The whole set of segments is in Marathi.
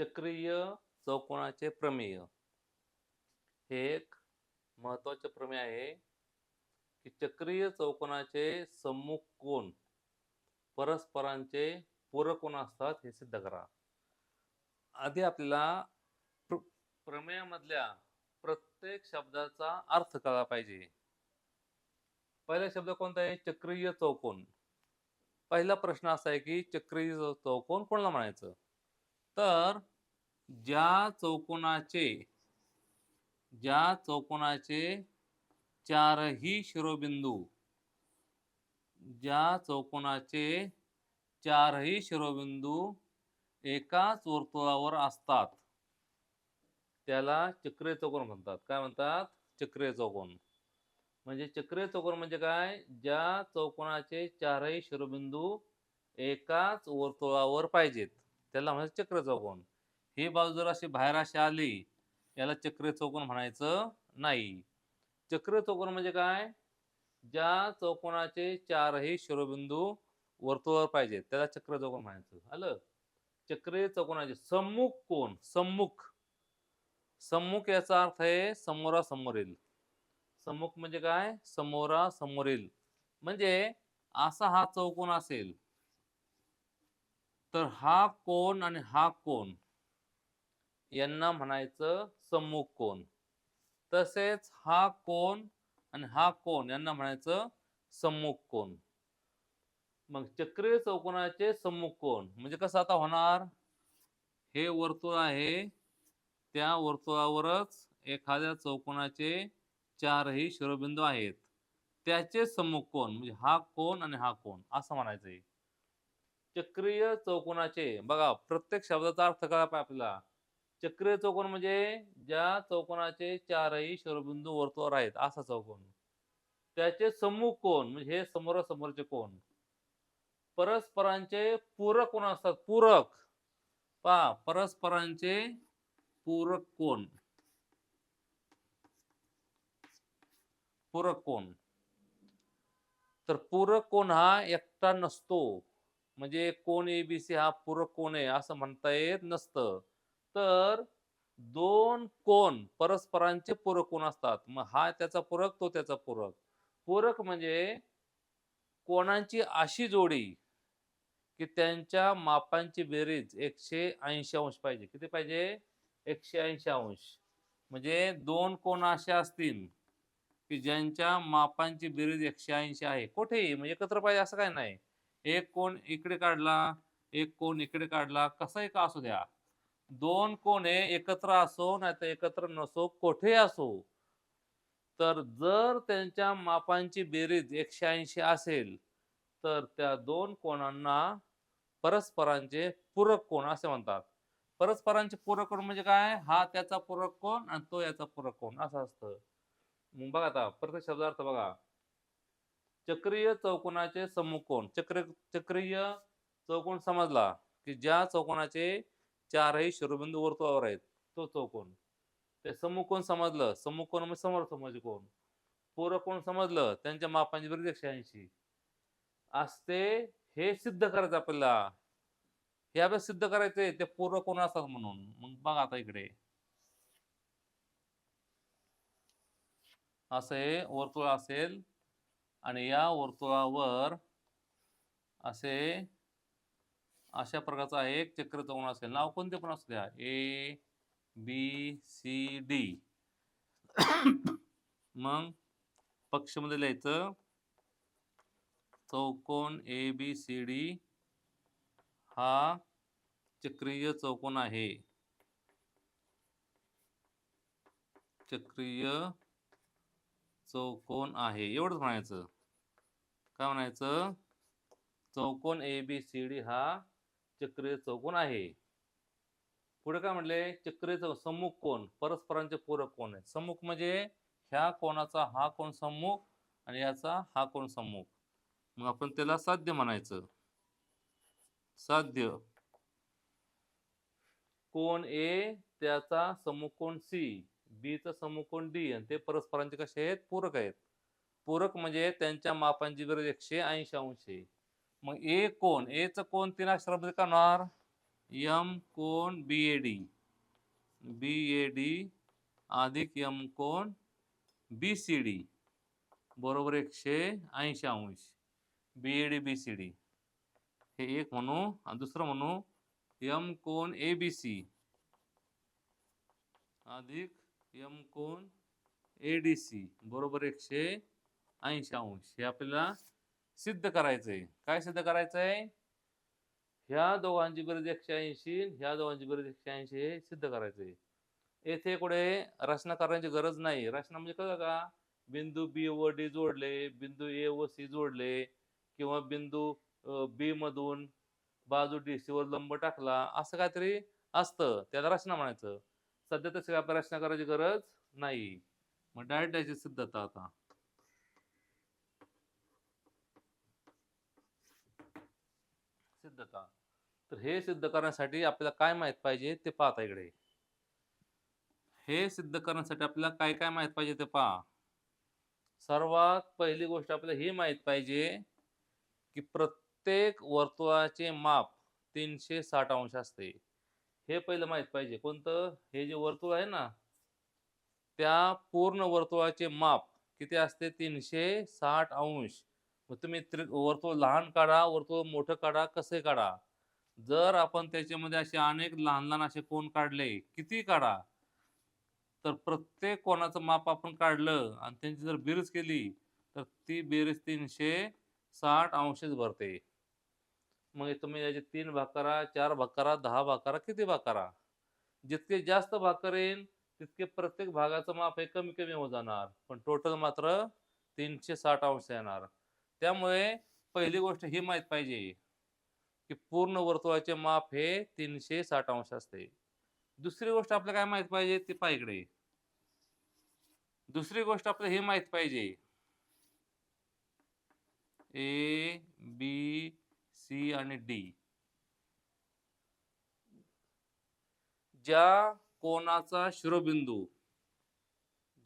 चक्रीय चौकोनाचे प्रमेय. हे एक महत्त्वाचे प्रमेय आहे की चक्रीय चौकोनाचे सम्मुख कोण? परस्परांचे पूरक कोण असतात हे सिद्ध करा. आधी आपल्याला प्र- प्रमेयामधल्या प्रत्येक शब्दाचा अर्थ कळला पाहिजे. पहिला शब्द कोणता आहे? चक्रीय चौकोन. पहिला प्रश्न असा आहे की चक्रीय चौकोन कोणाला म्हणायचं? तर ज्या चौकोनाचे ज्या चौकोनाचे चारही शिरोबिंदू ज्या चौकोनाचे चारही शिरोबिंदू एकाच वर्तुळावर असतात. त्याला चक्रीय चौकोन म्हणतात. काय म्हणतात? चक्रीय चौकोन. म्हणजे चक्रीय चौकोन म्हणजे काय? ज्या चौकोनाचे चारही शिरोबिंदू एकाच वर्तुळावर पाहिजेत. त्याला म्हणायचं चक्र चौकोन. ही बाजू जर अशी बाहेर अशी आली याला चक्र चौकोन म्हणायचं नाही. चक्र चौकोन म्हणजे काय? ज्या चौकोनाचे चारही शिरोबिंदू वर्तुळावर पाहिजेत त्याला चक्र चौकोन म्हणायचं. आलं? चक्रीय चौकोनाचे सम्मुख कोण सम्मुख. सम्मुख याचा अर्थ आहे समोरासमोरील सम्मुख म्हणजे काय? समोरासमोरील म्हणजे असा हा चौकोन असेल तर हा कोण आणि हा कोण? यांना म्हणायचं सम्मुख कोण. तसेच हा कोण आणि हा कोण यांना म्हणायचं सम्मुख कोण. मग चक्रीय चौकोनाचे सम्मुख कोण म्हणजे कसं आता होणार? हे वर्तुळ आहे. त्या वर्तुळावरच एखाद्या चौकोनाचे चारही शिरोबिंदू आहेत. त्याचे सम्मुख कोण म्हणजे हा कोण आणि हा कोण असं म्हणायचंय. चक्रीय चौकोनाचे बघा प्रत्येक शब्दाचा अर्थ कळा पाहिजे आपल्याला? चक्रीय चौकोन म्हणजे ज्या चौकोनाचे चारही शिरोबिंदू वर्तुळावर आहेत असा चौकोन. त्याचे सम्मुख कोण म्हणजे हे समोरासमोरचे कोण परस्परांचे पूरक कोण असतात पूरक. पा परस्परांचे पूरक कोण पूरक कोण तर पूरक कोण हा एकटा नसतो. म्हणजे कोण एबीसी हा पूरक कोण आहे असं म्हणता येत नसतं. तर दोन कोण परस्परांचे पूरक कोण असतात? मग हा त्याचा पूरक तो त्याचा पूरक. पूरक म्हणजे कोणांची अशी जोडी की त्यांच्या मापांची बेरीज एकशे ऐंशी अंश पाहिजे. किती पाहिजे? एकशे ऐंशी अंश. म्हणजे दोन कोण असे असतील की ज्यांच्या मापांची बेरीज एकशे ऐंशी आहे? कुठेही. म्हणजे एकत्र पाहिजे असं काय नाही. एक कोण इकडे काढला एक कोण इकडे काढला कसाही का असू द्या. दोन कोण एकत्र असो नाही तर एकत्र नसो कोठे असो. तर जर त्यांच्या मापांची बेरीज एकशे ऐंशी असेल तर त्या दोन कोणांना परस्परांचे पूरक कोण असे म्हणतात? परस्परांचे पूरक कोण म्हणजे काय? हा त्याचा पूरक कोण आणि तो याचा पूरक कोण? असं असतं. मग बघा आता प्रत्येक शब्दार्थ बघा. चक्रीय चौकोनाचे सम्मुख कोण चक्र चक्रीय चौकोन समजला की ज्या चौकोनाचे चारही शिरोबिंदू वर्तुळावर आहेत तो चौकोन. ते समुकोन समजलं सम्मुख म्हणजे समोर समोरचे कोण पूरक कोण समजलं त्यांच्या मापांची बेरीज एकशे ऐंशी. असते हे सिद्ध करायचं आपल्याला. हे आपल्याला सिद्ध करायचंय ते पूरक कोण असतात म्हणून. मग बघा आता इकडे. असं हे वर्तुळ असेल आणि या वर्तुळावर असे अशा प्रकारचा एक चक्र चौकोन असेल. नाव कोणते पण असू द्या. ए बी सी डी मग पक्षमध्ये लिहायचं चौकोन ए बी सी डी हा चक्रीय चौकोन आहे. चक्रीय चौकोन आहे. एवढंच म्हणायचं. काय म्हणायचं? चौकोन ए बी सी डी हा चक्रीय चौकोन आहे. पुढे काय म्हणले चक्रीय चौ सम्मुख कोण परस्परांचे पूरक कोण आहे सम्मुख म्हणजे ह्या कोणाचा हा कोण सम्मुख आणि याचा हा कोण सम्मुख. मग आपण त्याला साध्य म्हणायचं. साध्य. कोण ए त्याचा सम्मुख कोण सी बी चा कोण डी आणि ते परस्परांचे कसे आहेत? पूरक आहेत. पूरक म्हणजे त्यांच्या मापांची गरज एकशे ऐंशी अंश. आहे मग ए कोण? ए च कोण तीन अक्षरामध्ये करणार यम कोण? B A D. B A D अधिक यम कोण? B C D. बरोबर एकशे ऐंशी अंश. B A D B C D. हे एक म्हणू आणि दुसरं म्हणू यम कोण? A B C. अधिक यम कोण? A D C. बरोबर एकशे ऐंशी अंश हे आपल्याला सिद्ध करायचंय. काय सिद्ध करायचंय? ह्या दोघांची बेरीज एकशे ऐंशी ह्या दोघांची बेरीज एकशे ऐंशी हे सिद्ध करायचंय. येथे कुठे रचना करण्याची गरज नाही. रचना म्हणजे कळलं का बिंदू बी व डी जोडले बिंदू ए व सी जोडले किंवा बिंदू बी मधून बाजू डी सी वर लंब टाकला असं काहीतरी असतं. त्याला रचना म्हणायचं. सध्या तशी काय रचना करायची गरज नाही. मग डायरेक्ट याची सिद्धता आता. सिद्धता. तर हे सिद्ध करण्यासाठी आपल्याला काय माहीत पाहिजे ते पाहता इकडे. हे सिद्ध करण्यासाठी आपल्याला काय काय माहीत पाहिजे ते पहा. सर्वात पहिली गोष्ट आपल्याला ही माहीत पाहिजे की प्रत्येक वर्तुळाचे माप तीनशे साठ अंश असते. हे पहिलं माहीत पाहिजे. कोणतं? हे जे वर्तुळ आहे ना त्या पूर्ण वर्तुळाचे माप किती असते? तीनशे साठ अंश. मग तुम्ही त्रि वर्तुळ लहान काढा वर्तुळ मोठं काढा कसे काढा? जर आपण त्याच्यामध्ये असे अनेक लहान लहान असे कोण काढले किती काढा? तर प्रत्येक कोणाचं माप आपण काढलं आणि त्यांची जर बेरीज केली तर ती बेरीज तीनशे साठ अंशच भरते. मग तुम्ही याचे तीन भाकरा चार भाकरा दहा भाकरा किती भाकरा? जितके जास्त भाकर येईल तितके प्रत्येक भागाचं माप हे कमी कमी होत जाणार. पण टोटल मात्र तीनशे साठ अंश येणार. त्यामुळे पहिली गोष्ट ही माहीत पाहिजे की पूर्ण वर्तुळाचे माप हे तीनशे साठ अंश असते. दुसरी गोष्ट आपल्याला काय माहीत पाहिजे? ती पहा दुसरी गोष्ट आपल्याला हे माहीत पाहिजे. ए बी सी आणि डी. ज्या कोणाचा शिरोबिंदू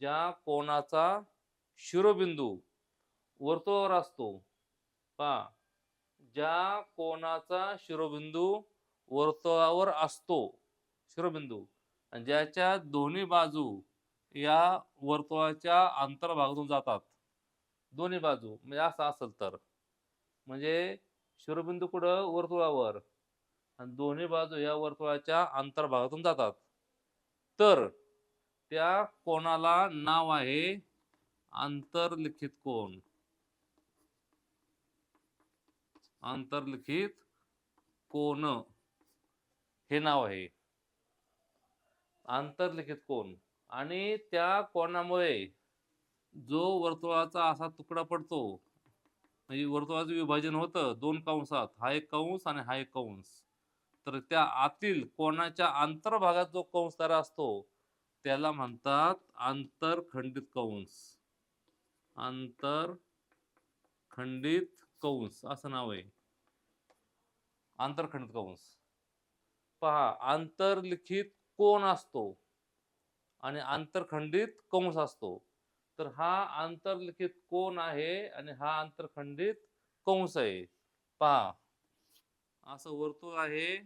ज्या कोणाचा शिरोबिंदू वर्तुळावर असतो. पहा. ज्या कोणाचा शिरोबिंदू वर्तुळावर असतो शिरोबिंदू आणि ज्याच्या दोन्ही बाजू या वर्तुळाच्या आंतरभागातून जातात. दोन्ही बाजू म्हणजे असं असेल तर. म्हणजे शिरोबिंदू कुठं? वर्तुळावर आणि दोन्ही बाजू या वर्तुळाच्या आंतरभागातून जातात. तर त्या कोणाला नाव आहे आंतरलिखित कोण आंतरलिखित कोण? हे नाव आहे. आंतरलिखित कोण? आणि त्या कोणामुळे जो वर्तुळाचा असा तुकडा पडतो म्हणजे वर्तुळाचं विभाजन होतं दोन कंसात हा एक कंस आणि हा एक कंस. तर त्या आतील कोणाच्या आंतरभागात जो कंस तयार असतो त्याला म्हणतात आंतरखंडित कंस. आंतरखंडित कंस असं नाव आहे. आंतरखंडित कंस पहा आंतरलिखित कोण असतो? आणि आंतरखंडित कंस असतो. तर हा आंतरलिखित कोण आहे आणि हा आंतरखंडित कंस आहे. पहा. असं वर्तुळ आहे.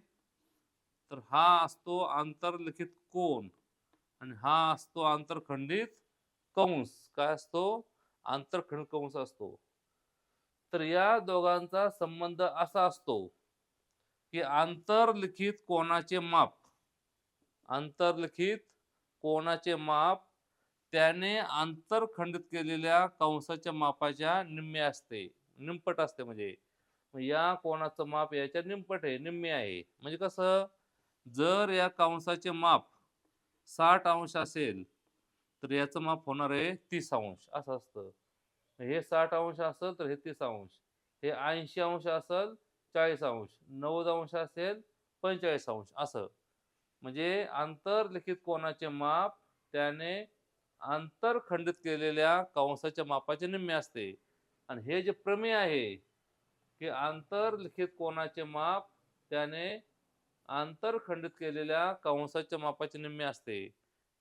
तर हा असतो आंतरलिखित कोण आणि हा असतो आंतरखंडित कंस काय असतो? आंतरखंडित कंस असतो. तर या दोघांचा संबंध असा असतो की आंतरलिखित कोणाचे माप आंतरलिखित कोणाचे माप त्याने आंतरखंडित केलेल्या कंसाच्या मापाच्या निम्मे असते निमपट असते म्हणजे. या कोणाचं माप याच्या निमपट आहे निम्मे आहे. म्हणजे कसं? जर या कंसाचे माप साठ अंश असेल तर याचं माप होणार आहे तीस अंश. असं असतं. हे साठ अंश असेल तर हे तीस अंश. हे ऐंशी अंश असेल चाळीस अंश. नव्वद अंश असेल पंचेचाळीस अंश. असं. म्हणजे आंतरलिखित कोणाचे माप त्याने आंतरखंडित केलेल्या कंसाच्या मापाचे निम्मे असते. आणि हे जे प्रमेय आहे की आंतरलिखित कोणाचे माप त्याने आंतरखंडित केलेल्या कंसाच्या मापाचे निम्मे असते.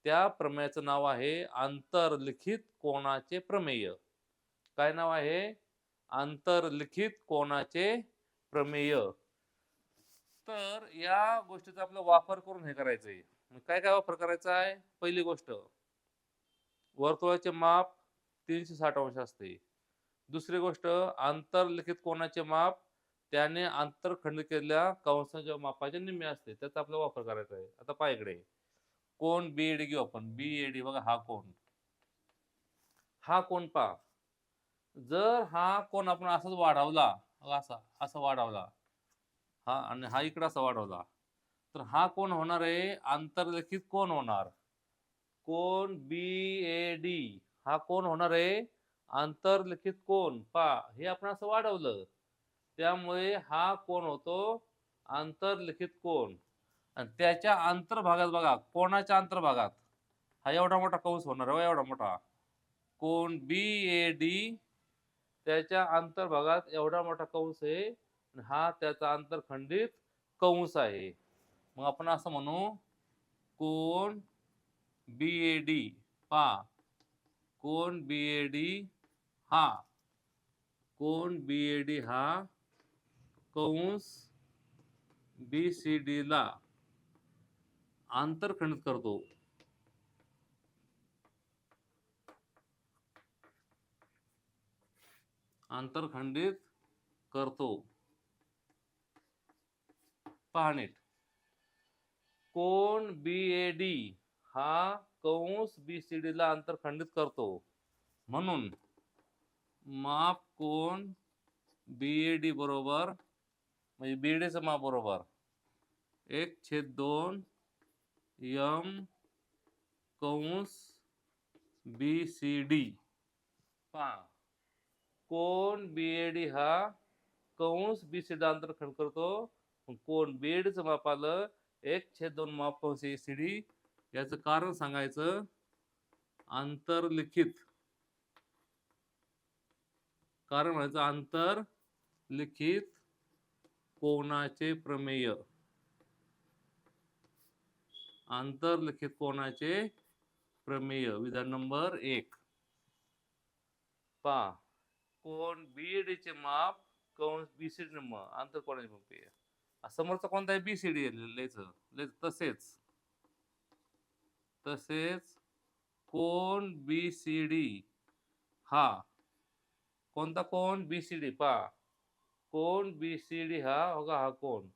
त्या प्रमेयाचं नाव आहे आंतरलिखित कोणाचे प्रमेय. काय नाव आहे? आंतरलिखित कोणाचे प्रमेय? तर या गोष्टीचा आपला वापर करून हे करायचंय. काय काय वापर करायचा आहे? पहिली गोष्ट वर्तुळाचे माप तीनशे साठ अंश असते. दुसरी गोष्ट आंतरलिखित कोणाचे माप त्याने आंतरखंड केलेल्या कंसाच्या मापाच्या निम्मे असते. त्याचा आपला वापर करायचा आहे. आता पहा इकडे. कोण बी एडी घेऊ आपण. बी एडी बघा हा कोण? हा कोण पहा. जर हा कोण आपण असाच वाढवला असा असा वाढवला. हा आणि हा इकडं असा वाढवला. तर हा कोण होणार आहे? आंतरलिखित कोण होणार? कोण? B A D. हा कोण होणार आहे? आंतरलिखित कोण? पा हे आपण असं वाढवलं. त्यामुळे हा कोण होतो? आंतरलिखित कोण? आणि त्याच्या आंतरभागात बघा कोणाच्या आंतरभागात? हा एवढा मोठा कौस होणार आहे हो, एवढा मोठा. कोण? B A D. त्याच्या अंतर्भागात एवढा मोठा कंस आहे हा त्याचा आंतरखंडित कंस आहे. मग आपण असं म्हणू कोण बी ए डी पा कोण बी ए डी हा. कोण बी ए डी हा कंस बी सी डीला आंतरखंडित करतो. आंतरखंडित करतो. पहा कोण बी ए डी हा कंस बी सी डी ला आंतरखंडित करतो. म्हणून माप कोण बी ए डी बरोबर म्हणजे बी डीचं माप बरोबर. एक छेद दोन यम कंस बी सी डी पहा. कोण बी ए डी हा कंस बी सी डी करतो? कोण बी माप आलं? एक छेद दोन माप कंस ए सी डी याचं कारण सांगायचं आंतरलिखित. कारण म्हणायचं आंतरलिखित कोणाचे प्रमेय. आंतरलिखित कोणाचे प्रमेय. विधान नंबर एक. पा कोण बीएडीचे माप कंस बीसीडी म आंतर कोणाचे माप समोरचा कोणता आहे डी लिहायचं लिहायचं तसेच. तसेच कोण बी सीडी हा. कोणता कोण बीसीडी पा कोण बीसीडी हा होगा हा कोण.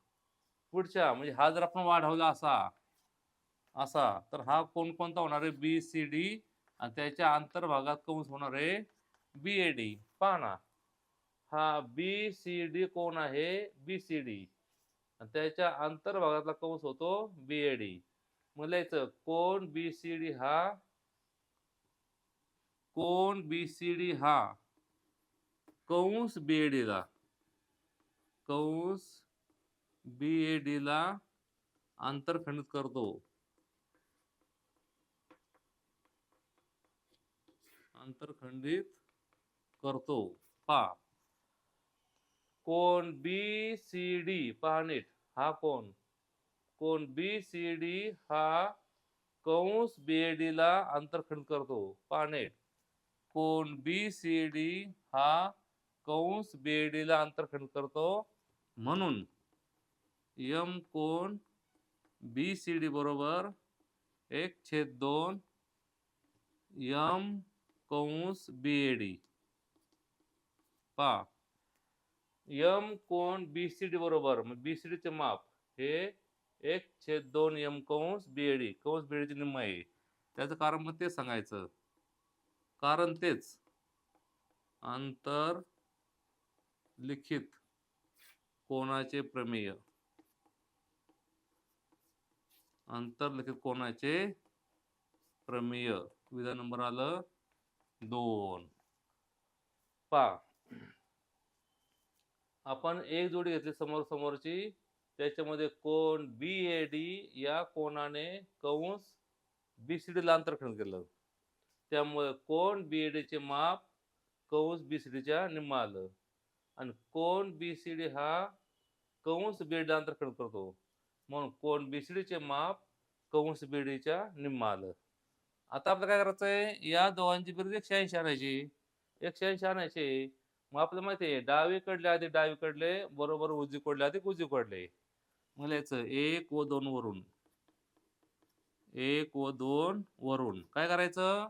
पुढच्या म्हणजे हा जर आपण वाढवला असा असा तर हा कोण कोणता होणार आहे? बी सी डी आणि त्याच्या आंतरभागात कंस होणार आहे? बी ए डी पाना हा बी सी डी कोण आहे? बी सी डी त्याच्या अंतर्भागातला कंस होतो बी ए डी मग लिहायचं कोण बी सी डी हा? कोण बी सी डी हा? कंस बी ए डी ला. कंस बी ए डी ला आंतरखंडित करतो. आंतरखंडित करतो. पहा कोण बी, सी, डी? पहा नीट. हा कोण? कोण बी, सी, डी? हा कंस बी ला आंतरखंड करतो. पहा नीट. कोण बी, सी, डी? हा कंस बी ला आंतरखंड करतो. म्हणून यम कोण? बी, सी, डी बरोबर. एक छेद दोन. यम कंस बी डी. पा. यम कोण बी सी डी बरोबर मग बी सी डीचे माप हे एक छेद दोन यम कंस बी एडी कंस बी ए डीचे निम्म आहे त्याचं कारण मग तेच सांगायचं. कारण तेच. अंतर लिखित कोणाचे प्रमेय? अंतर्लिखित कोणाचे प्रमेय? विधान नंबर आलं दोन. पा. आपण एक जोडी घेतली समोर समोरची. त्याच्यामध्ये कोण बी ए डी या कोणाने कंस बी सी डीला अंतरखंड केलं. त्यामुळे कोण बी ए डीचे माप कंस बी सी डीच्या निम्मा आलं. आणि कोण बी सी डी हा कंस बी डी अंतरखंड करतो. म्हणून कोण बी सी डीचे माप कंस बी डीच्या निम्मा आलं. आता आपलं काय करायचं आहे या दोघांची बेरीज एकशे ऐंशी आणायची. एकशे ऐंशी आणायची. मग आपलं माहिती आहे डावीकडले आधी डावीकडले बरोबर उजवीकडले आधी उजवीकडले मग लिहायचं एक व दोन वरून. एक व दोन वरून. काय करायचं?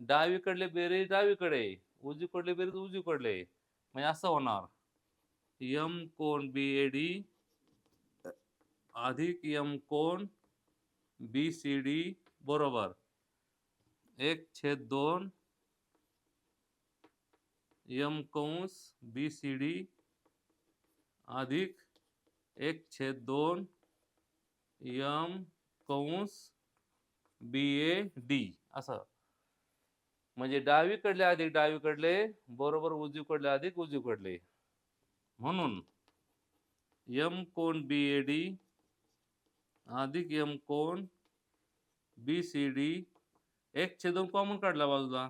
डावीकडले बेरीज डावीकडे उजवीकडले बेरीज उजवीकडले म्हणजे असं होणार. यम कोण बी ए डी? अधिक यम कोण? B C D. बरोबर. एक छेद दोन यम कंस बी सी डी अधिक एक छेद दोन यम कंस बी ए डी असं. म्हणजे डावीकडले अधिक डावीकडले बरोबर उजवीकडले अधिक उजवीकडले म्हणून यम कोण बी ए डी अधिक यम कोण बी सी डी एक छेदून कॉमन काढला बाजूला.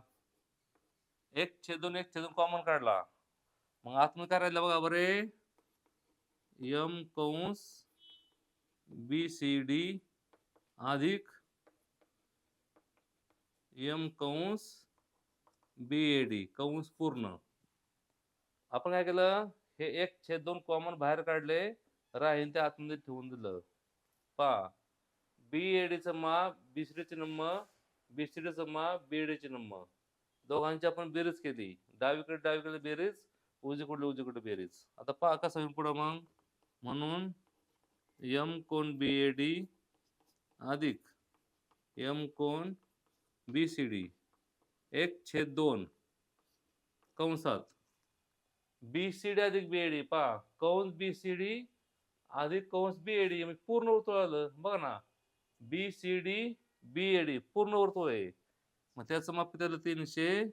एक छेदून एक छेदून कॉमन काढला. मग आतमध्ये काय राहिलं बघा बरे? यम कंस बी सी डी अधिक यम कंस बी ए डी कंस पूर्ण. आपण काय केलं? हे एक छेद दोन कॉमन बाहेर काढले राहीन ते आतमध्ये ठेवून दिलं. पा बी एडीचं माप बीसीडीचे नम्म बीसीडीचं ए डीचे नम्म दोघांची आपण बेरीज केली. डावीकडे डावीकडे बेरीज उजवीकडे उजवीकडे बेरीज. आता पहा कसं होईल पुढं मग. म्हणून यम कोण बी ए डी अधिक यम कोण बी सी डी एक छेद दोन. कंसात. बी सी डी अधिक बी ए डी पहा कंस बी सी डी अधिक कंस बी ए डी पूर्ण वर्तुळ आलं. बघा ना. B C D B A D पूर्ण वर्तुळ आहे. मग त्याचं माप त्याला तीनशे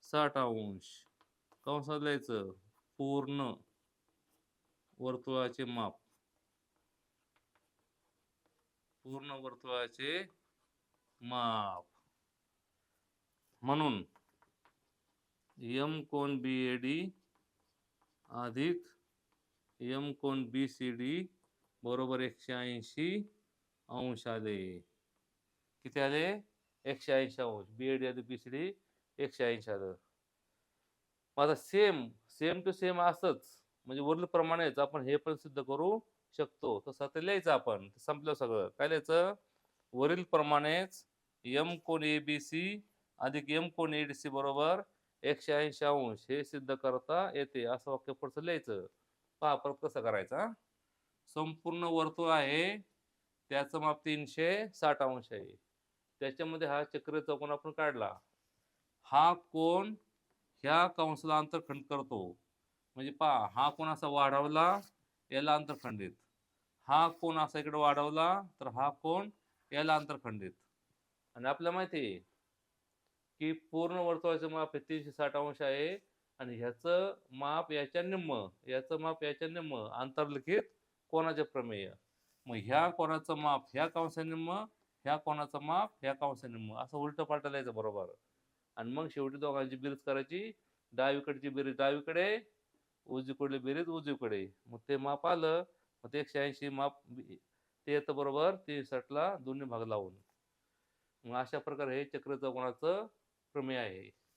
साठ अंश. कंसात लिहायचं पूर्ण वर्तुळाचे माप. पूर्ण वर्तुळाचे माप. म्हणून यम कोण बी ए डी अधिक यम कोण बी सी डी बरोबर एकशे ऐंशी अंश आले. किती आले? एकशे ऐंशी अंश. बी एड आधी बी सी डी एकशे ऐंशी आलं माझा सेम सेम टू सेम असंच. म्हणजे वरील प्रमाणेच आपण हे पण सिद्ध करू शकतो. तसं आता लिहायचं आपण. संपलं सगळं. काय लिहायचं? वरील प्रमाणेच यम कोण ए बी सी अधिक एम कोण ए डी सी बरोबर एकशे ऐंशी अंश. हे सिद्ध करता येते. असं वाक्य पुढचं लिहायचं. पहा परत कसं करायचा संपूर्ण वर्तुळ आहे. त्याचं माप तीनशे साठ अंश आहे. त्याच्यामध्ये हा चक्र चौकोन आपण काढला. हा कोण? ह्या कंसाला अंतरखंड करतो. म्हणजे पहा हा कोण असा वाढवला याला अंतरखंडित हा कोण असा इकडे वाढवला तर हा कोण? याला अंतरखंडित आणि आपल्याला माहिती आहे की पूर्ण वर्तुळाचं माप हे तीनशे साठ अंश आहे. आणि ह्याचं माप याच्या निम्म याचं माप याच्या निम्म आंतरलिखित कोणाचे प्रमेय? मग ह्या कोणाचं माप ह्या कंसा निम्म ह्या कोणाचं माप ह्या कांसाने मग असं उलट पालट बरोबर. आणि मग शेवटी दोघांची बेरीज करायची. डावीकडची बेरीज डावीकडे उजवीकडली बेरीज उजवीकडे. मग ते माप आलं मग ते एकशे ऐंशी माप ते येतं बरोबर ते सटला दोन्ही भाग लावून. मग अशा प्रकारे हे चक्र चौकोनाचं प्रमेय आहे.